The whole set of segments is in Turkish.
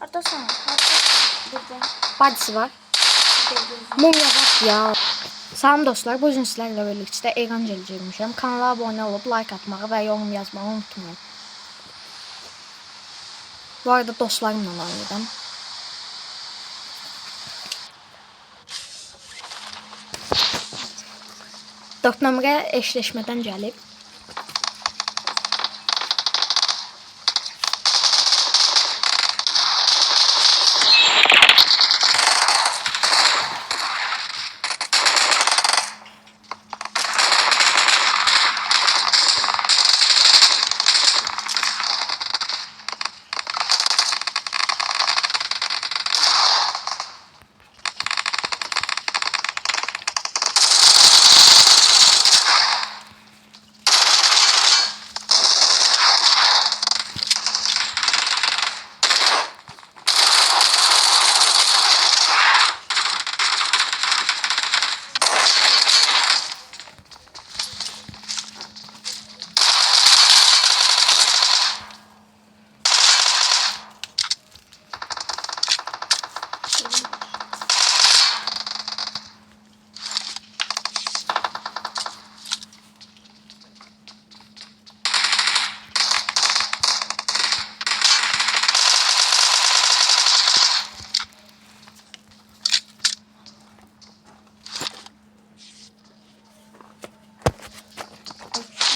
Haradasın? Harada. Burada. Bacısı var. Mumya bak ya. Salam dostlar, bu gün sizlərlə birlikdə eğlenceli çəkmişəm. Kanala abunə olub like atmağı və yorum yazmağı unutmayın. Bu arada dostlarımla oynayacağım. Dörd nömrə eşleşmədən gəlib.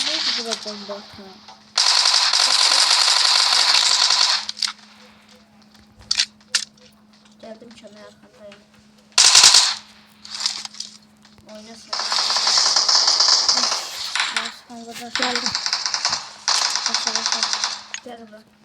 Ne güzel bomba atma. Geldim çöme arkandayım. Oynasın. Osman kadar geldim. Başa başa. Gel bak.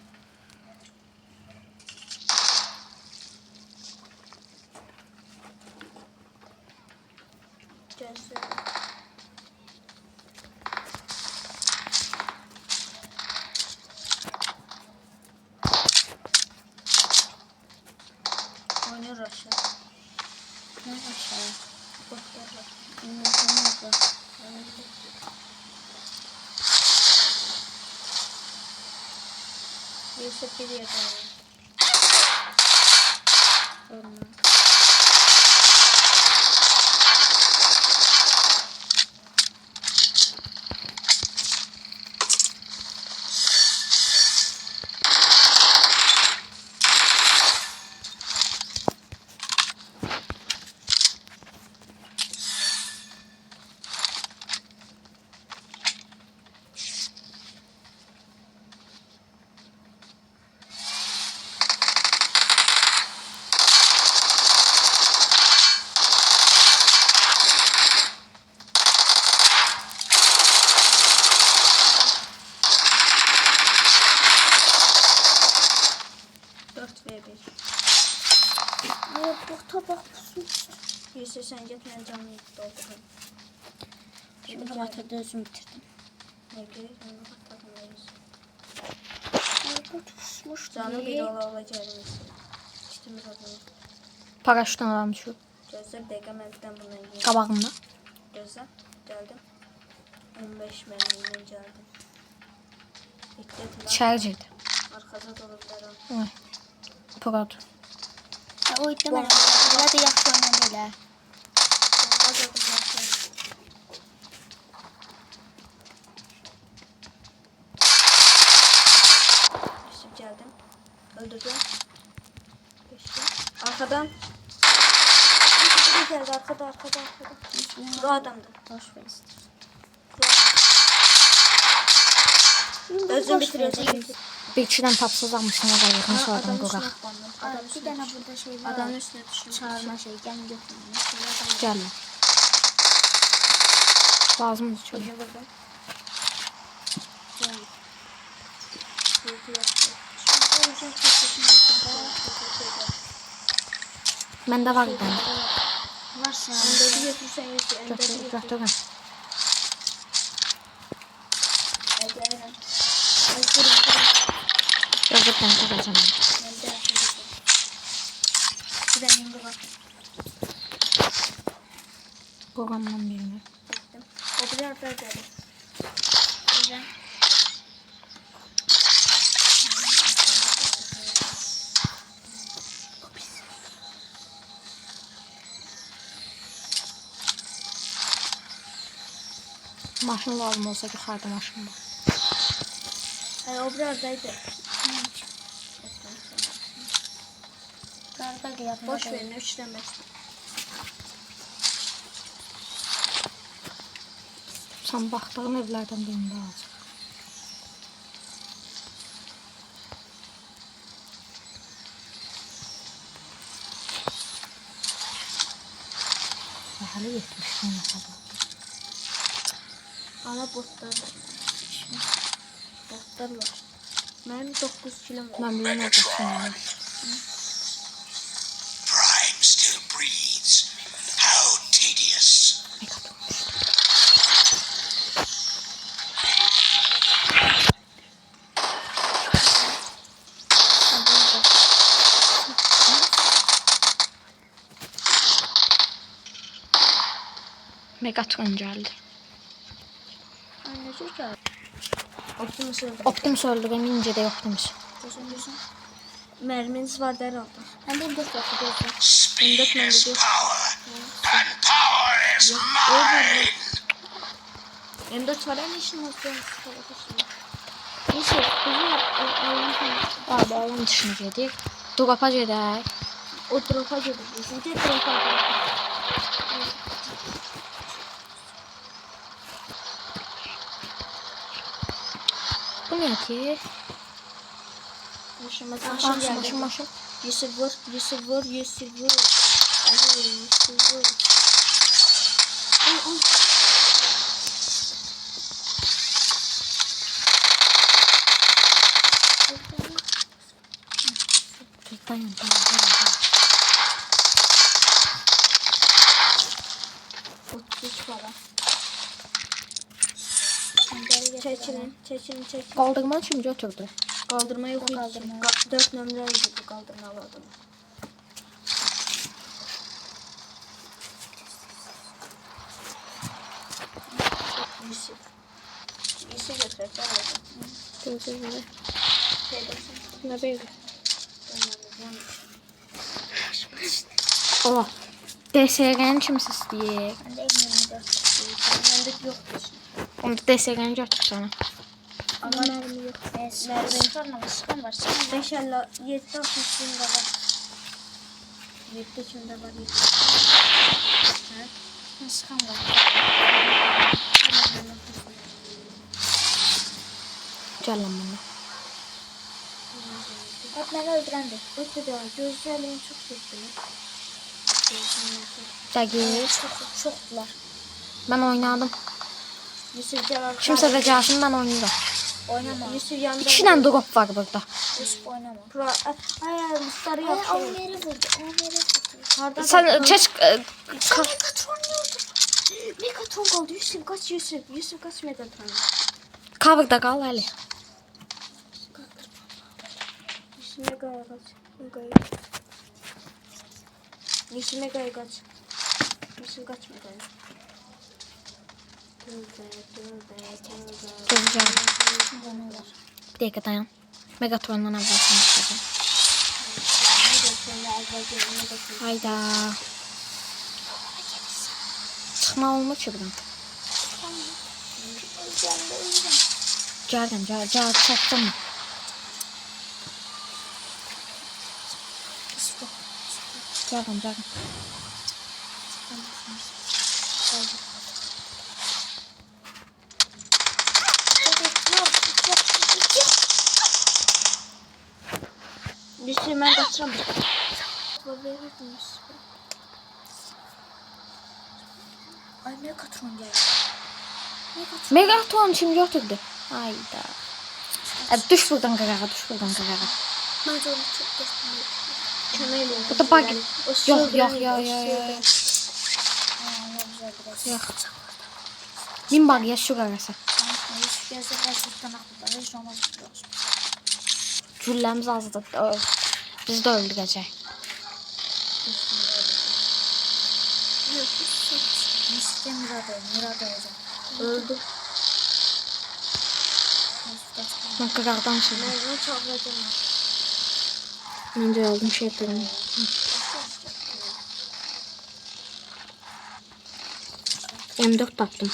Oynuyor aşağı. Ne aşağı? Bak gel bak. İnanılmaz bak. Yusuf bir yakaladı. Sonra. Dört ve bir. Ya bu tabak pusmuş. Yusuf sen git ben canlı doldurayım. Şimdi batırdı özüm bitirdim. Ne Canı bir ola. Paraşütdən adam düşüb Gözler dakika ben tane bundan yiyeyim. qabağımda. Gözler geldim. 15 mermiyle geldim. Girdi. Arkada. Oy. Produr. Ya o iddia ben. Burada da yaxşı oynadı elə. Bomba dolublar. Yusuf geldim. Öldürdüm. Geçtim. Arkadan. Yusuf bir geldi arkada arkada arkada. Bu adamdı. Boş ver ister. Özüm bitireceğim. Bir ikiden tapsız almışsın o qayıqın sonradan Adamın quraq. üstüne atlandım. Aa, Adamın bir üstüne tane düştüm. burada şey var. Adamın üstüne düştüm. Çağırma şey. Gel götürün. Gəlin. Lazımdır çox. Çocuğu Məndə var idi. Varsa. Enderi götürsen Yusuf. Enderi Götür, götür. Ederim. Ay kurun kurun. Gözür ben. Bir bak. Qurğandan birini. Gittim. O bir arada gelir. Maşın lazım olsa yuxarıda maşın var. Ay, o buradaydı. Karda qıyaq. Boş verin, beşten. Sən baxdığın evlərdən birində alacaq. Hələ 70 gün yaxadı. Ama botlar var. Botlar var. Benim 9 kilom var. Mən bilən ortasını Prime still breathes. How tedious. Megatron gəldi. Çok güzel. Optimus öldü. Optimus öldü və incə də Optimus. Gözüm gözüm. Merminiz var der aldı. Mən də 4 vaxt gözlə. Speed man is dedi. power, and power is mine. M4 var ama işin olsun. Neyse, falan. Abi dışına gedik. Dropa gedək. O dropa gidiyorsun. Tek dropa gidiyorsun. Bu nə ki? Yaşamaz. Maşın, maşın, maşın. Yusuf vur, Yusuf vur, Yusuf vur. Ali, Yusuf vur. Ay, ay. Dayan, Çekilin, çekilin, çekilin. Qaldırma kim götürdü? Kaldırma yok hiç. Kaldırma. Ka- Dört numara ödedi kaldırma aldım. Yusuf. Yusuf götür. Ben aldım. Gözü belə. Şey dersin. Nə belə? Ben aldım. Ola. DSG-ni kimsə istəyir? Mən də 24. Bende yoktur. Onda DSG-ni götür sənə. Ama mermi yok. Sonra sıxan var. Sıxan var. Beş elle yedi altmış kimde var. Yedi kimde var. Yedi. Sıxan var. Gəl lan mənə. Bak məni öldürəndi. Öte de gözlerim çok kötü. Gözlerim çok. Dəqiq. Çox, çoxdular. Mən oynadım. Yusuf cevap Kimsə də gəlsin, mən oynayıram. Oynama. Yusuf yanında. İki dənə drop var burada. Yusuf oynama. Pro. Ay sarı Ay, yok. o məni vurdu. O məni vurdu. Karda Sən keç e, Sen Megatron ne oldu? Megatron kaldı. Yusuf kaç Yusuf. Yusuf kaç Megatron. coverda qal Əli. Yusuf Mega'ya kaç. Mega'ya. Yusuf Mega'ya kaç. Yusuf kaç Mega'ya. Donular. Bir dəqiqə dayan. Megatrondan evvel Megatron. Hayda. Çıxma olmur ki buradan. Öləcəm, öləcəm. Gəldim, gəl, gəl, çatdım. Gəldim, gəldim. Yusuf kaçıram. Ay Megatron gəldi. Megatron kim götürdü? Hayda. E, düş buradan qırağa, düş buradan qırağa. Məncə onu göstərir. Kömeyle. Bu da bug. Sığdıran. yox. Ne güzel biraz. Yox. Min bagıya şu qarası. Yusuf gəlsə biraz Yusuf də Murad oyun. Murad olacaq. Öldü. Yusuf da çıxar. Mən qıraqdan çıxdım. Ben onu çağıracağım. Məncə aldım şey etdim. M4 tapdım.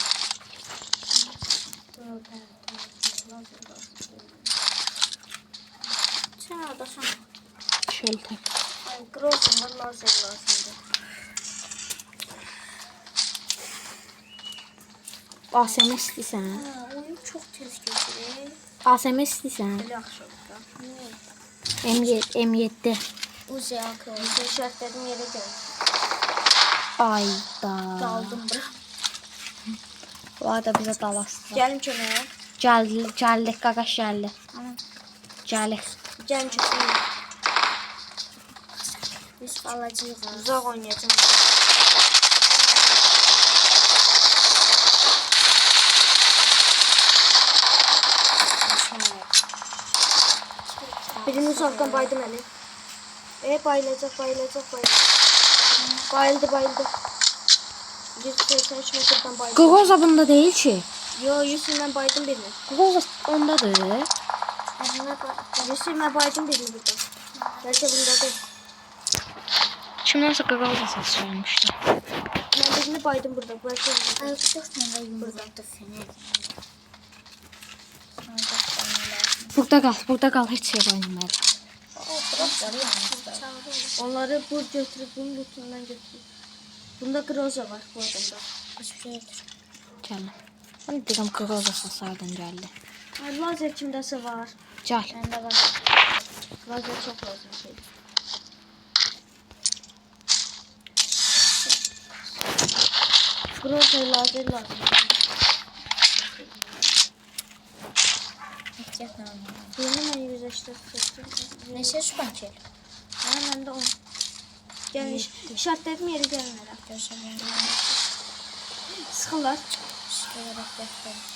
Var, lazer lazımdır. ASM istəyirsən? Ha, oyun çox tez keçir. ASM istəyirsən? Belə yaxşı olur da. M7, M7. Uzi akı. Uzi şərtlərim yerə gəlir. Ayda. Qaldım bura. Bu arada bizə dalastılar. Gəlim köməyə. Gəldi, gəldik, qaqaş gəldi. Gəlik. Gəlim köməyə. Balacıyıq. ha. Uzaq oynayacağım. Birini uzaktan baydım Ali. E bayılacak, bayılacak, bayılacak. Bayıldı, bayıldı. 183 metreden bayıldı. Groza bunda deyil ki. Yo, yüzünden baydım birini. Groza ondadır. Yüzünden baydım birini burada. Belki bunda değil. Kimdənsə Groza səs gəlmişdi. Ben birini baydım burada. Belki bunda. Ay, çox məndə yumruqda fenər. Burada qal, burada qal, heç şey oynamalı. Onları bu götürüp bunun lootundan götürüp. Bunda groza var bu adamda. Gəlin. Mən deyirəm Groza səslərdən gəldi. Ay, lazer kimdəsə var. Gəl. Məndə var. Lazer çok lazım şey. Groza lazer lazım. Ehtiyatla oynayalım. Birini ben yüzleştir. Neçə şübhəkil? Ha ben de on. Gelmiş. İşaretledim yeri gelmeden. Görsələm. Sıkılar.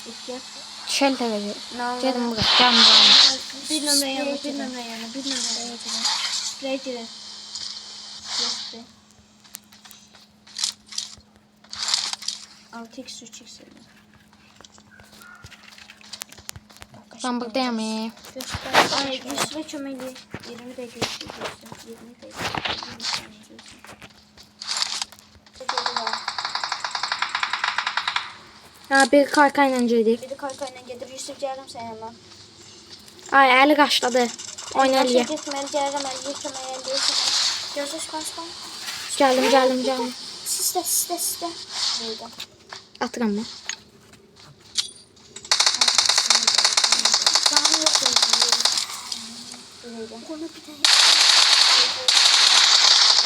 İhtiyat. Şeltə verir. Nalları. Gedin bura, gəlin bura. Bir nömrə yanı, bir nömrə yanı, bir nömrə yanı. Sprey girin. Sprey. 6x 3x. Ben buradayım. Göstər. Ay Yusuf'a çömeli. 20 de geçti. 20 de geçti. Ha, bir karka ilə gedik. Biri kaykayla gelir. Yusuf geldim sen yanına. Ay, əli qaşladı. Oyna Aliyə. Gitmeli geldim. Ben yıkamaya geldim. Gözəş başqa. Gəldim, gəldim, gəldim. Sistə, sistə, sistə. Burada. Yok Burada. Onu bir.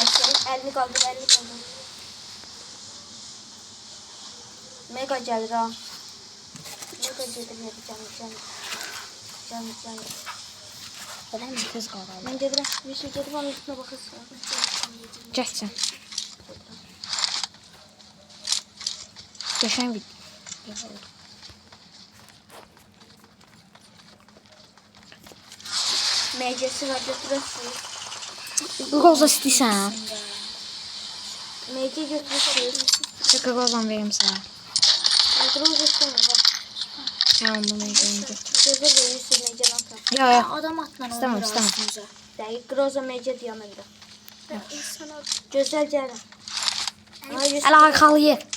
Aşağı. Elini kaldır, elini kaldır. Mega gelir ha. Mega gelir yeri canım canım. Canım. Belə mi qız qalır? Ben gedirəm. Yusuf gedib onun üstüne bakırsın. Geçsin. Geçen bir MC'si var götürürsün. Groza istəyirsən? MC götürürsün. Şu Grozan verim sənə. Ben Groz istemiyorum bak. Hə, onu verim. Gözü de Yusuf MC'den atar. Yo, yo. Adam İstəmirəm, istəmirəm. istəmirəm. Değil diyorum ben de. İnsana Gözəl gəlin. Ay Yusuf.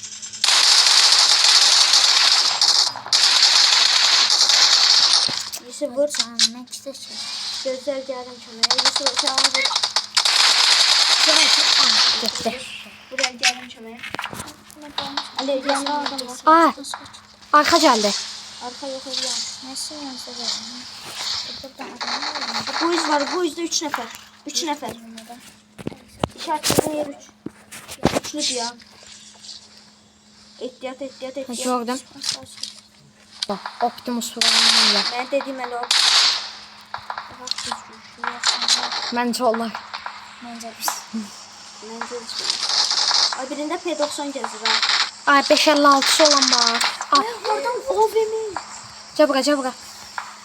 Yusuf vur. sən nə istəsən? Gözəl gəlin köməyə. Yusuf sen onu vur. Getdi. Buraya gəlin köməyə. Ali yanında adam var. Ay, arxa gəldi. Arka yok yan. Nəsə yansa var. Bu iz var. Bu izde üç nefer. Üç nefer. İşaretlerin yer üç. Üçlü diyor. Ehtiyat ehtiyat ehtiyat. Gördüm. Bak, Optimus Prime'ın ya. Ben dediğim el. Məncə onlar. Məncə biz. Bence değil. Ay birinde P90 gezir ha. Ay, 556 olan var. Ay, Oradan OVM. gəl bura, gəl bura.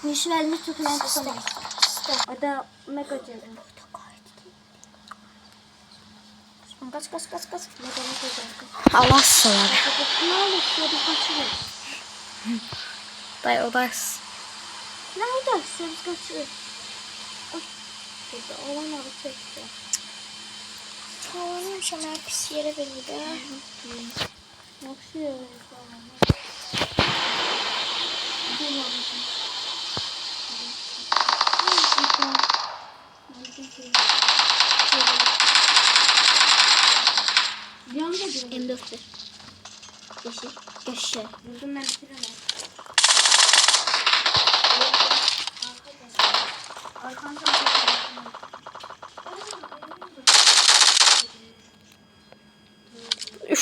Yeşil elini tutun ben tutamam. O da mega gezir. Qaç, qaç, qaç, qaç. Mega mega gezir. Allah sılar. Ne olur ya bir kaçırır. Day, o da Ne oldu? Sen kaçırır. Ay. Burada olan çekti. Oğlum şuna pis yerə verir də. Nasıl ya? Yan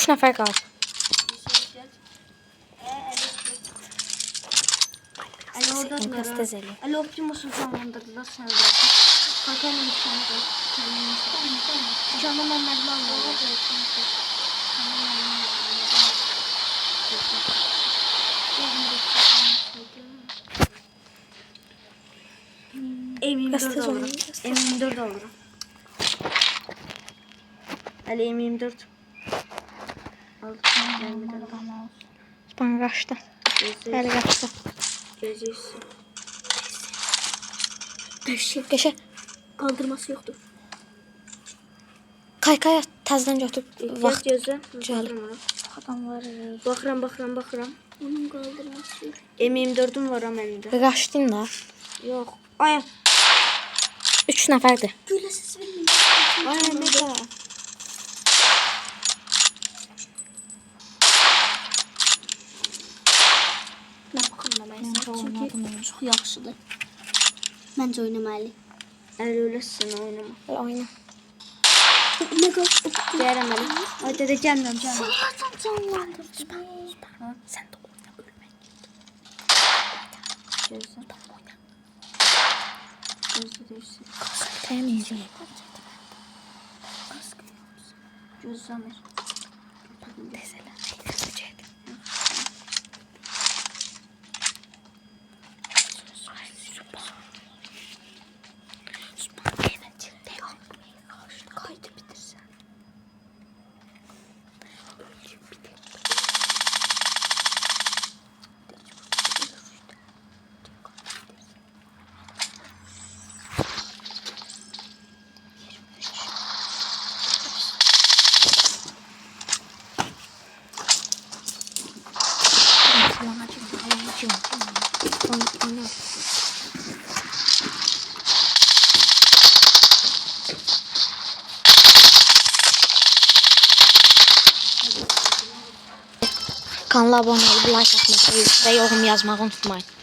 Üç nəfər qaldı. Ali orada Enkaz da. tez elə. Ali Optimus'u canlandırdılar sen bırakın. Hakan'ın imkanı Canım onlardan alıyor. Biraz M24 tez alırım. oynayın, biraz M24 alırım. Ali M24. Al. M24. Span qaçdı. Hələ qaçdı. Gözüysün. Yeşil. Qəşə. Kaldırması yoktur. Kaykaya təzədən götür. Vaxt Vaxt gözlə. Gəl. Adam var. Baxıram, baxıram, baxıram. Onun kaldırması yok. M24'üm var am əlimdə. qaçdın da. Yox. Ay, 3 nəfərdir. Ses vermeyin. ay nə da? Ben bakılmamayız. Bence oynadım Çünkü yani. Çok yaxşıdır. Bence oynamalı. Əli öləsən oynama. Hələ oyna. Ne kadar Deyərəm Əli. Ay dədə gəlmirəm, gəlmirəm. Zaten canlandırdı. Sən də oyna ölmək. Gözlə. Gözlə deyirsən. Təmizlik. Gözləmir. Tez elə. Gələcək. Kaydı bitirsen. Oyna. Kanala abunə olub, like atmağı və yorum yazmağı unutmayın.